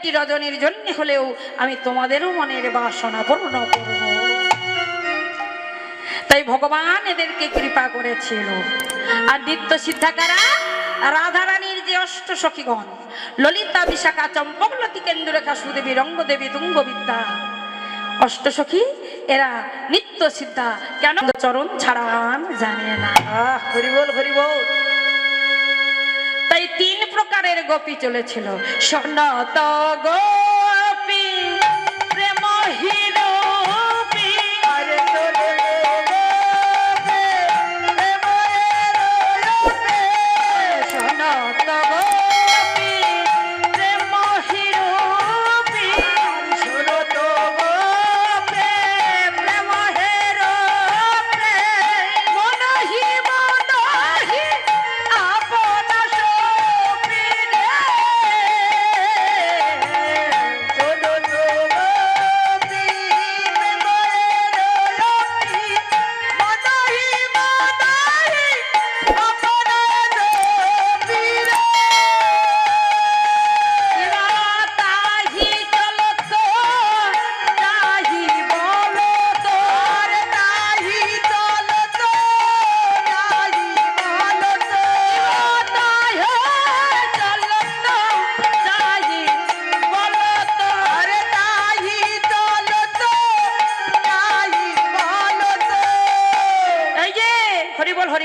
একটি রজনীর জন্য হলেও আমি তোমাদেরও মনের বাসনা পূর্ণ করব। তাই ভগবান এদেরকে কৃপা করেছিল। আর নিত্য সিদ্ধাকারা, রাধারানীর যে অষ্ট সখীগণ, ললিতা, বিশাখা চম্পকলতি কেন্দ্ররেখা সুদেবী, রঙ্গদেবী, তুঙ্গবিদ্যা অষ্টসখী এরা নিত্য সিদ্ধা কেন চরণ ছাড়া জানে না। হরিবল হরিবল। তাই তিন প্রকারের গোপী চলেছিল। স্বর্ণত গোপী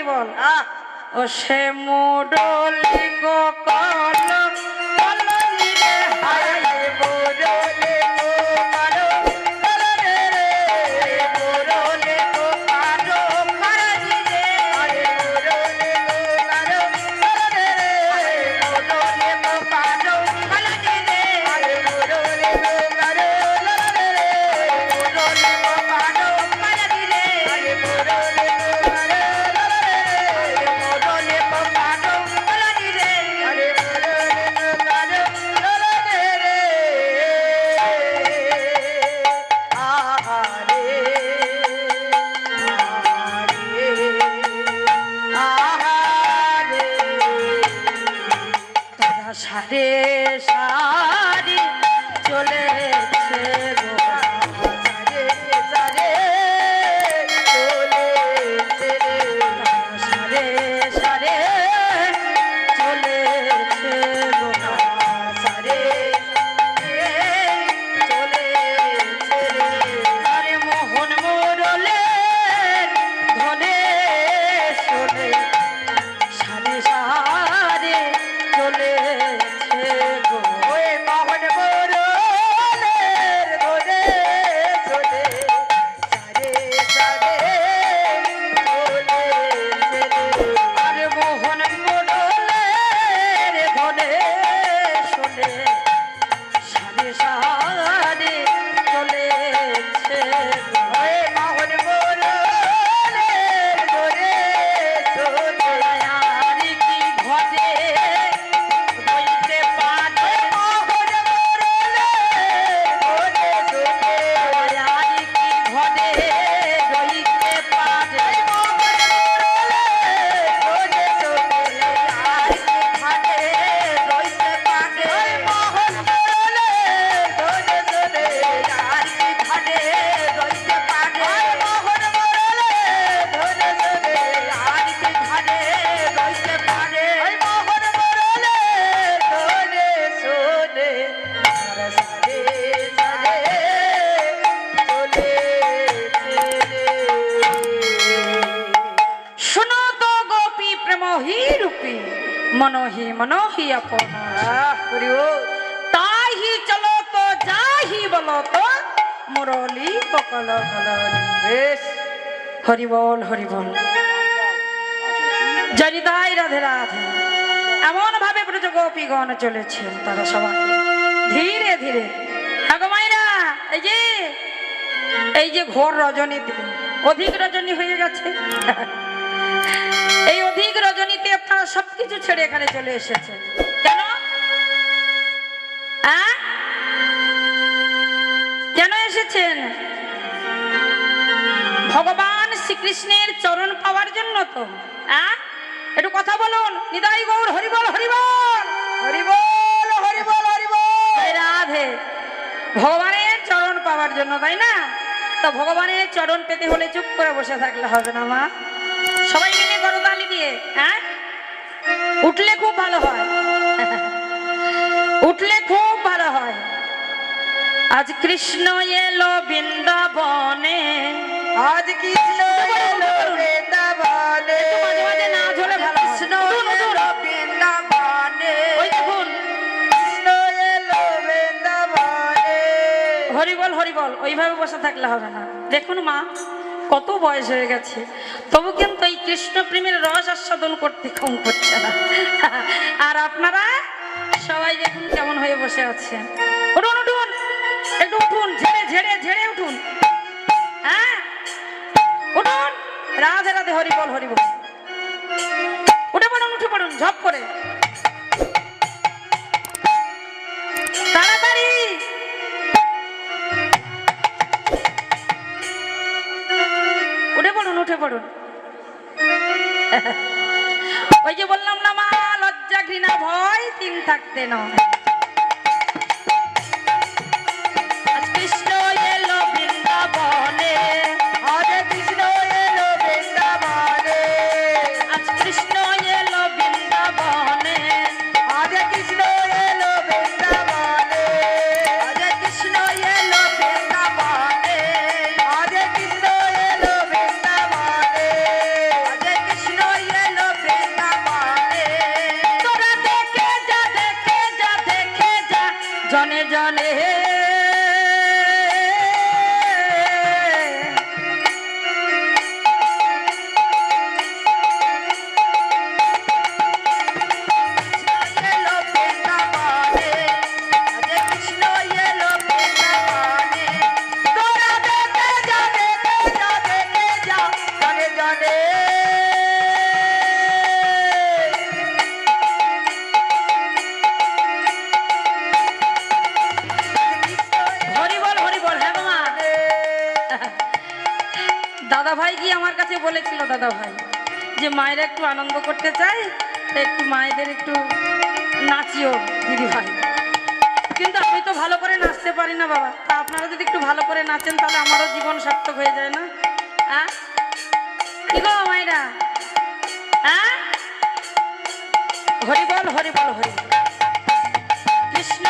বল ও সে মুডলি গো কল মনোহি মনোহি আপন তাহি চলো তো যাহি বলো তো মুরলি ককল কলরি বেশ হরি বল হরি বল। জনিতাই রাধে রাধে। এমন ভাবে ব্রজ গোপীগণ চলেছেন তারা সবাই। ধীরে ধীরে। আগো মাইরা, এই যে এই যে ঘোর রজনীতে, অধিক রজনী হয়ে গেছে। সবকিছু ছেড়ে এখানে চলে এসেছেন কেন? কেন এসেছেন? ভগবান শ্রীকৃষ্ণের চরণ পাওয়ার জন্য তো। একটু কথা বলুন। নিদাই গৌর, হরিবল হরিবল! হরি বল হরি বল হরি বল রাধে। ভগবানের চরণ পাওয়ার জন্য, তাই না? তো ভগবানের চরণ পেতে হলে চুপ করে বসে থাকলে হবে না মা। সবাই মিলে করতালি দিয়ে। হ্যাঁ উঠলে খুব ভালো হয়। উঠলে খুব ভালো হয়। আজ কৃষ্ণ এলো বৃন্দাবনে। আজ কৃষ্ণ এলো বৃন্দাবনে। মাঝে মাঝে হলে ভালো কৃষ্ণ। এলো বৃন্দাবনে। ওই দেখুন। কৃষ্ণ এলো বৃন্দাবনে। হরিবল হরিবল ওইভাবে বসে থাকলে হবে না। দেখুন মা কত বয়স হয়ে গেছে? তবু কিন্তু এই কৃষ্ণ প্রেমের রস আস্বাদন করতে কম করছে না। আর আপনারা সবাই দেখুন কেমন হয়ে বসে আছেন। উঠুন উঠুন, একটু উঠুন, ঝেড়ে ঝেড়ে ঝেড়ে উঠুন। হ্যাঁ? উঠুন, রাধে রাধে হরিবল হরিবল উঠে পড়ুন উঠে পড়ুন, ঝপ করে। তাড়াতাড়ি। উঠে পড়ুন। ওই যে বললাম না মা লজ্জা ঘৃণা ভয় তিন থাকতে নয়। যে মায়েরা একটু আনন্দ করতে চায়, একটু মায়েদের একটু নাচিও, দিদি ভাই। কিন্তু আমি তো ভালো করে নাচতে পারি না বাবা। তা আপনারা যদি একটু ভালো করে নাচেন, তাহলে আমারও জীবন সার্থক হয়ে যায় না। হ্যাঁ কি গো মায়েরা? হ্যাঁ হরি বল হরি কৃষ্ণ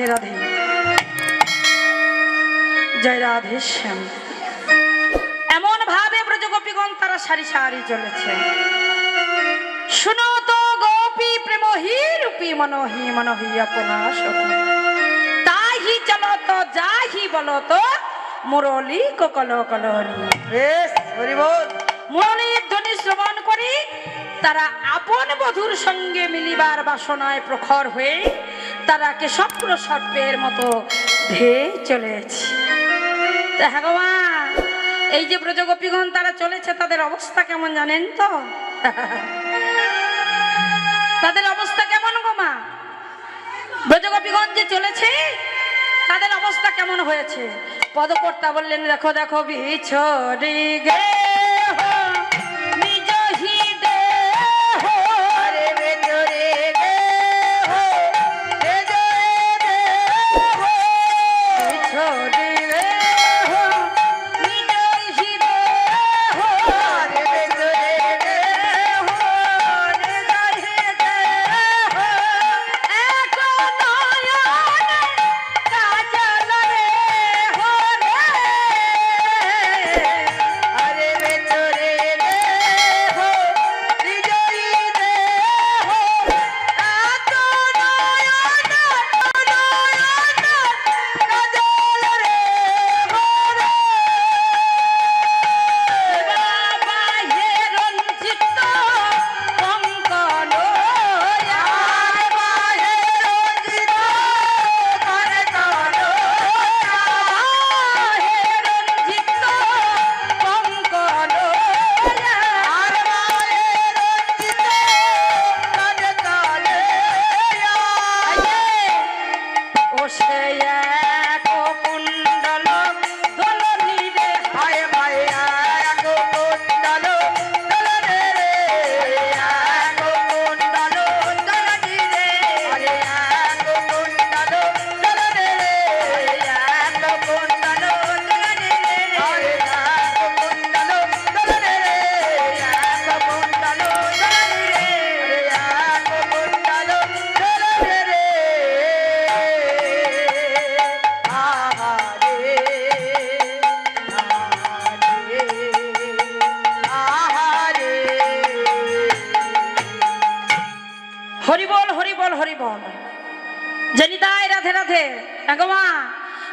রাধে রাধে। জয় রাধে শ্যাম। এমন ভাবে ব্রজ গোপীগণ তারা সারি সারি চলেছে। শুনো তো গোপী প্রেম হি রূপী মনোহি মনোহি আপনা তাহি চলো তো যাহি বলো তো মুরলি কল কলহরি। মুরলীর ধ্বনি শ্রবণ করি তারা আপন বধুর সঙ্গে মিলিবার বাসনায় প্রখর হয়ে তারা কেশপ্র সর্পের মতো ধেয়ে চলেছে। হ্যাঁ এই যে ব্রজগোপীগণ তারা চলেছে, তাদের অবস্থা কেমন জানেন তো? তাদের অবস্থা কেমন গো মা? ব্রজগোপীগণ যে চলেছে, তাদের অবস্থা কেমন হয়েছে? পদকর্তা বললেন, দেখো দেখো, বিছড়ি গে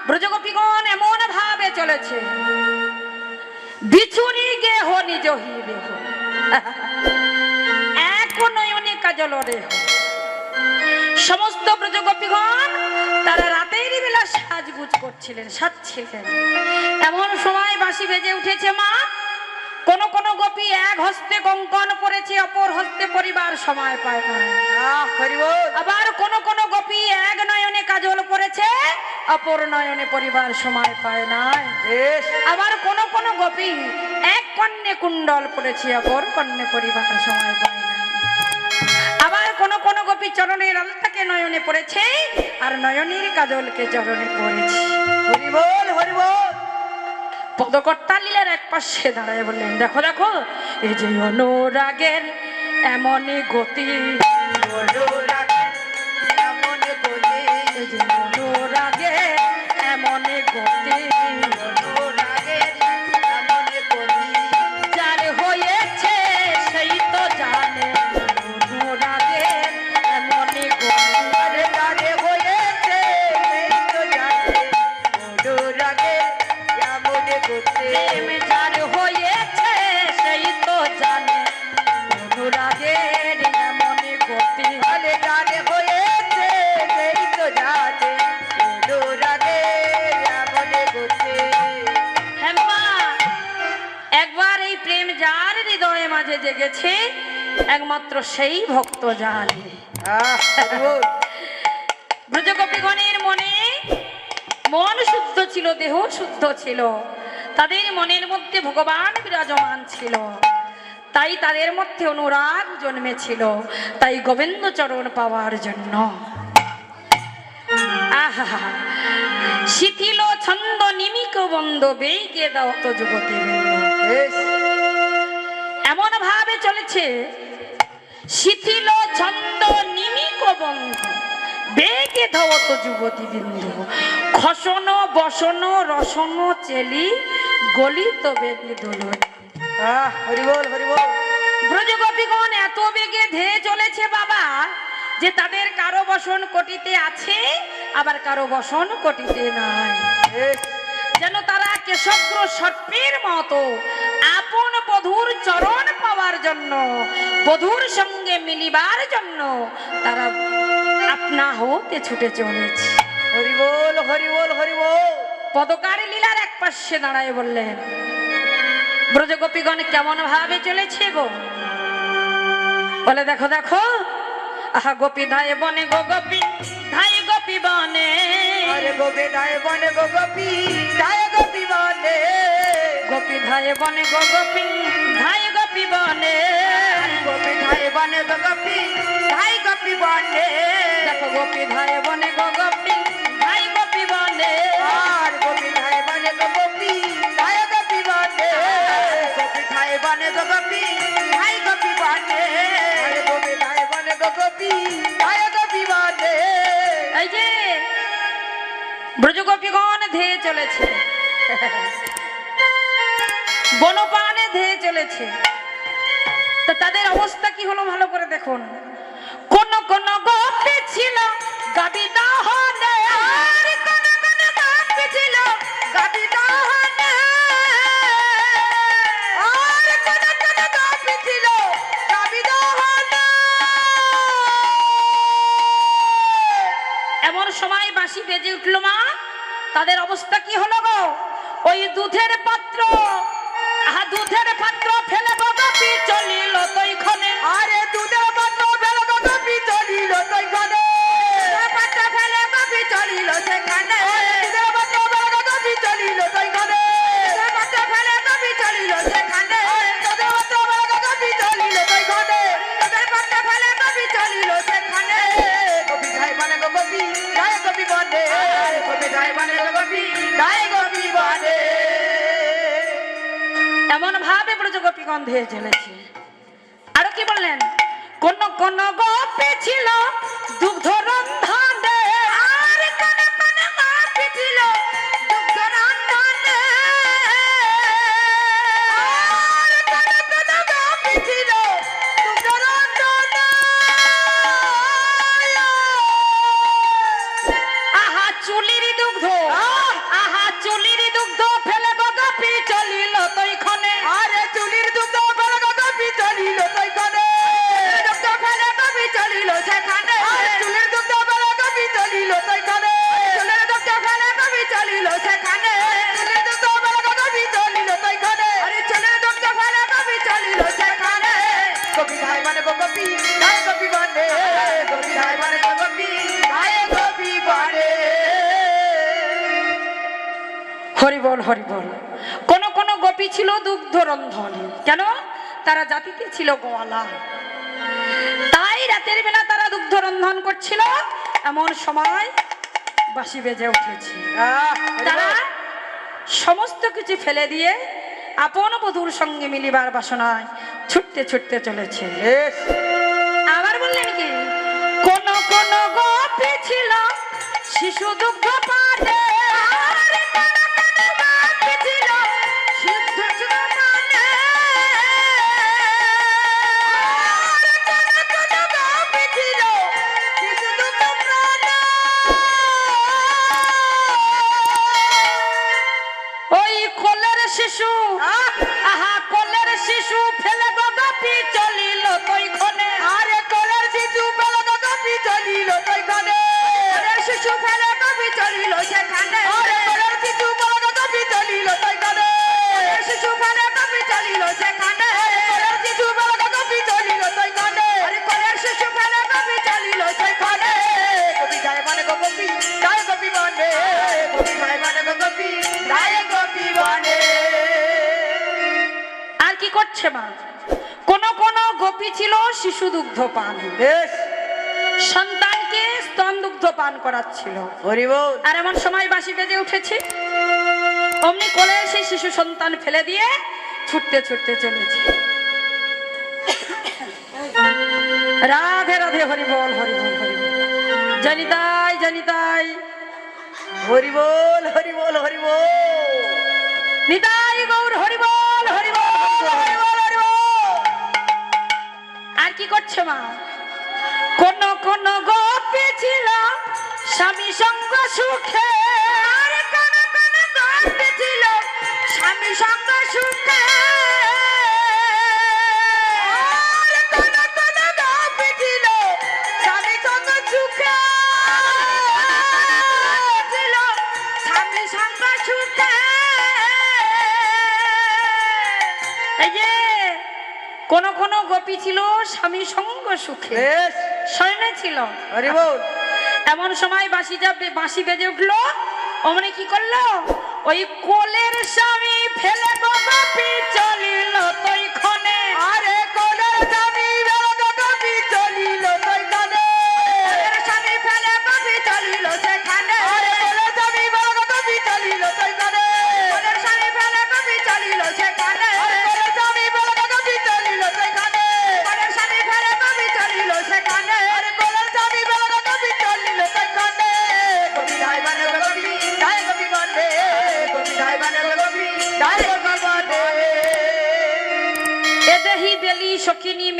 ব্রজগোপীগণ এমন ভাবে চলেছে। গেহ নিজ এক রেহ সমস্ত ব্রজগোপীগণ তারা রাতের বেলা সাজগুজ করছিলেন, সাজছিলেন। এমন সময় বাঁশি বেজে উঠেছে মা কোন কোন গোপী এক হস্তে কঙ্কন পরেছে অপর হস্তে পরিবার সময় পায় না। আবার কোন কোন গোপী এক নয়নে কাজল পরেছে অপর নয়নে পরিবার সময় পায় না। আবার কোন কোন গোপী এক কন্যে কুণ্ডল পড়েছে অপর কন্যে পরিবার সময় পায় না। আবার কোন কোন গোপী চরণের আলতাকে নয়নে পড়েছে আর নয়নের কাজলকে চরণে পড়েছে। হরি বল হরি বল পদকর্তা লীলের এক পাশে দাঁড়ায় বললেন দেখো দেখো এই যে অনুরাগের এমনই গতি। মাঝে জেগেছে একমাত্র সেই ভক্ত জানে। বল মনে মন শুদ্ধ ছিল দেহ শুদ্ধ ছিল। তাদের মনের মধ্যে ভগবান বিরাজমান ছিল। তাই তাদের মধ্যে অনুরাগ জন্মেছিল। তাই গোবিন্দ চরণ পাওয়ার জন্য। আহা শিথিল ছন্দ নিমিক বন্ধ বেগে দাও তো যুবতী। এমন ভাবে চলেছে শিথিল ছন্দ নিমিক বন্ধ বেগে ধবত যুবতী বিন্দু। খসন বসন রসন চেলি গলিত বেগে দোলন ব্রজগোপীগণ এত বেগে ধেয়ে চলেছে বাবা যে তাদের কারও বসন কোটিতে আছে আবার কারও বসন কোটিতে নাই। যেন তারা কেশগ্র সর্পের মতো আপন বধুর চরণ পাওয়ার জন্য বধুর সঙ্গে মিলিবার জন্য তারা আপনা হতে ছুটে চলেছে। হরি বল হরি বল হরি বল। পদকার লীলার এক পাশে দাঁড়ায় বললেন ব্রজগোপীগণ কেমন ভাবে চলেছে গো? বলে দেখো দেখো আহা গোপী ধায় বনে গো গোপী ধাই গোপী বনে। আরে গোপে দায় বনে গো গোপী দায় গোপী বনে। গোপী ধায় বনে গো গোপী ধাই গোপী বনে। গোপে দায় বনে গো গোপী দায় গোপী বনে। দেখো গোপী ধায় বনে গো গোপী ব্রজগোপীগণ ধেয়ে চলেছে। বনপানে ধেয়ে চলেছে। তো তাদের অবস্থা কি হলো ভালো করে দেখুন। তাদের অবস্থা কি হলো গো? ওই দুধের পাত্র আহা দুধের এমন ভাবে গোপী গন্ধে চলেছে আরও কি বললেন? কোন কোন গোপী ছিল দুগ্ধ রন্ধনে হরি বল হরি বল। কোন কোন গোপী ছিল দুগ্ধ রন্ধনে। কেন? তারা জাতিতে ছিল গোয়ালা। তাই রাতের বেলা তারা দুগ্ধ রন্ধন করছিল। এমন সময় বাসি বেজে উঠেছে। তারা সমস্ত কিছু ফেলে দিয়ে আপন বধুর সঙ্গে মিলিবার বাসনায় ছুটতে ছুটতে চলেছে। আবার বললেন কি? কোন কোন গোপী ছিল শিশু দুগ্ধ করছে মা। কোন কোন গোপী ছিল শিশু দুগ্ধ পান। বেশ। সন্তানকে স্তন দুগ্ধ পান করাচ্ছিল। আর এমন সময় বাসি বেজে উঠেছে। অমনি কোলে সেই শিশু সন্তান ফেলে দিয়ে ছুটতে ছুটতে চলেছে। রাধে রাধে হরি বল হরি বল হরি বল জানি তাই জানি তাই হরি বল হরি বল হরি বল নিতাই গৌর হরি আর কি করছে মা? কোন কোন গোপী ছিল স্বামী সঙ্গ সুখে। আর কোন কোন গোপী ছিল স্বামী সঙ্গ সুখে। কোন কোন গোপী ছিল স্বামী সঙ্গ সুখে। স্বর্ণে ছিল। এমন সময় বাঁশি যা বাঁশি বেজে উঠল। অমনে কি করল? ওই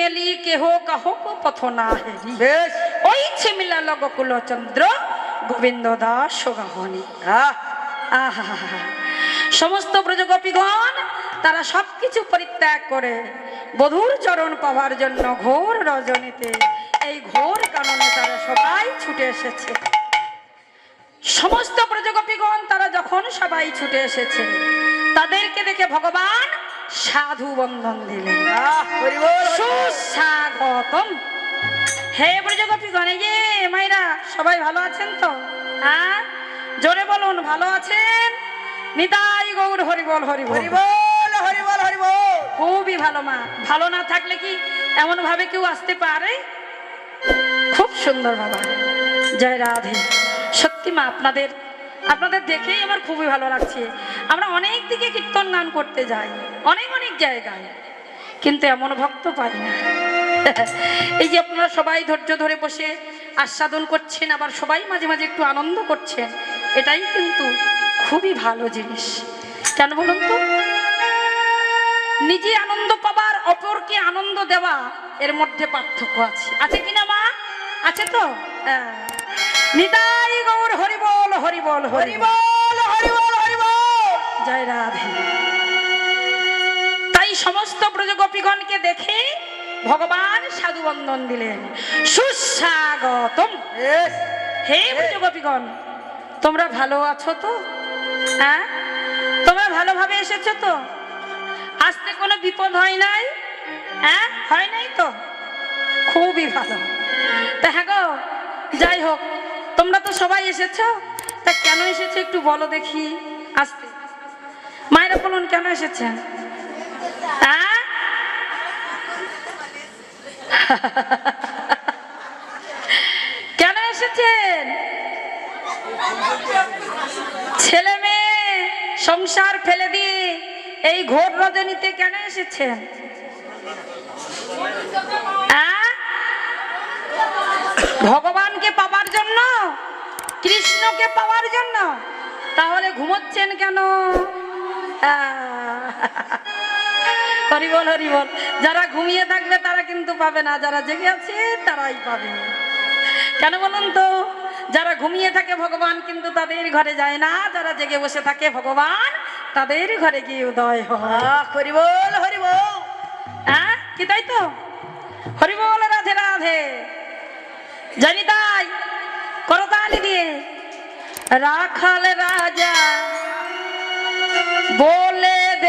মেলি কেহ কাহ পথ না হেরি বেশ। ওই ছিমিলা লগ কুলচন্দ্র গোবিন্দ দাস গাহনী সমস্ত ব্রজগোপীগণ তারা সবকিছু পরিত্যাগ করে বধুর চরণ পাওয়ার জন্য ঘোর রজনীতে এই ঘোর কারণে তারা সবাই ছুটে এসেছে। সমস্ত ব্রজগোপীগণ তারা যখন সবাই ছুটে এসেছে তাদেরকে দেখে ভগবান সাধু বন্ধন দিলেন। সুস্বাগতম হে ব্রজগোপীগণ এই যে মাইরা সবাই ভালো আছেন তো? হ্যাঁ? জোরে বলুন ভালো আছেন? নিতাই গৌর হরি বল হরি বল। হরি বল হরি বল হরি বল। খুবই ভালো মা। ভালো না থাকলে কি এমন ভাবে কেউ আসতে পারে? খুব সুন্দর বাবা। জয় রাধে। সত্যি মা আপনাদের আপনাদের দেখেই আমার খুবই ভালো লাগছে। আমরা অনেক দিকে কীর্তন গান করতে যাই, অনেক অনেক জায়গায়। কিন্তু এমন ভক্ত পাই না। এই যে আপনারা সবাই ধৈর্য ধরে বসে আস্বাদন করছেন, আবার সবাই মাঝে মাঝে একটু আনন্দ করছেন, এটাই কিন্তু খুবই ভালো জিনিস। কেন বলুন তো? নিজে আনন্দ পাবার অপরকে আনন্দ দেওয়া, এর মধ্যে পার্থক্য আছে। আছে কিনা মা? আছে তো? হ্যাঁ। নিতাই গৌর, হরিবল হরিবল হরি বল জয় রাধে। তাই সমস্ত ব্রজগোপীগণকে দেখে ভগবান সাধু বন্দন দিলেন। সুস্বাগতম। হে ব্রজগোপীগণ তোমরা ভালো আছো তো? হ্যাঁ? তোমরা ভালোভাবে এসেছ তো? আসতে কোনো বিপদ হয় নাই? হ্যাঁ? হয় নাই তো? খুবই ভালো। তা হ্যাঁ গো যাই হোক তোমরা তো সবাই এসেছ। তা কেন এসেছ একটু বলো দেখি। মায়েরা বলুন, কেন এসেছেন হ্যাঁ? কেন এসেছেন? ছেলে মেয়ে, সংসার ফেলে দিয়ে এই ঘোর রজনীতে কেন এসেছেন? আহ? ভগবানকে পাওয়ার জন্য, কৃষ্ণকে পাওয়ার জন্য, তাহলে ঘুমোচ্ছেন কেন? হরিবল হরিবল যারা ঘুমিয়ে থাকবে, তারা কিন্তু পাবে না। যারা জেগে আছে, তারাই পাবে। কেন বলুন তো? যারা ঘুমিয়ে থাকে, ভগবান কিন্তু তাদের ঘরে যায় না। যারা জেগে বসে থাকে, ভগবান তাদের ঘরে গিয়ে উদয় হরিবল আহ হরি বল হরি বল। হ্যাঁ? কি তাই তো? হরি বল, রাধে রাধে। জানি তাই। করতালি দিয়ে। রাখাল রাজা। বলে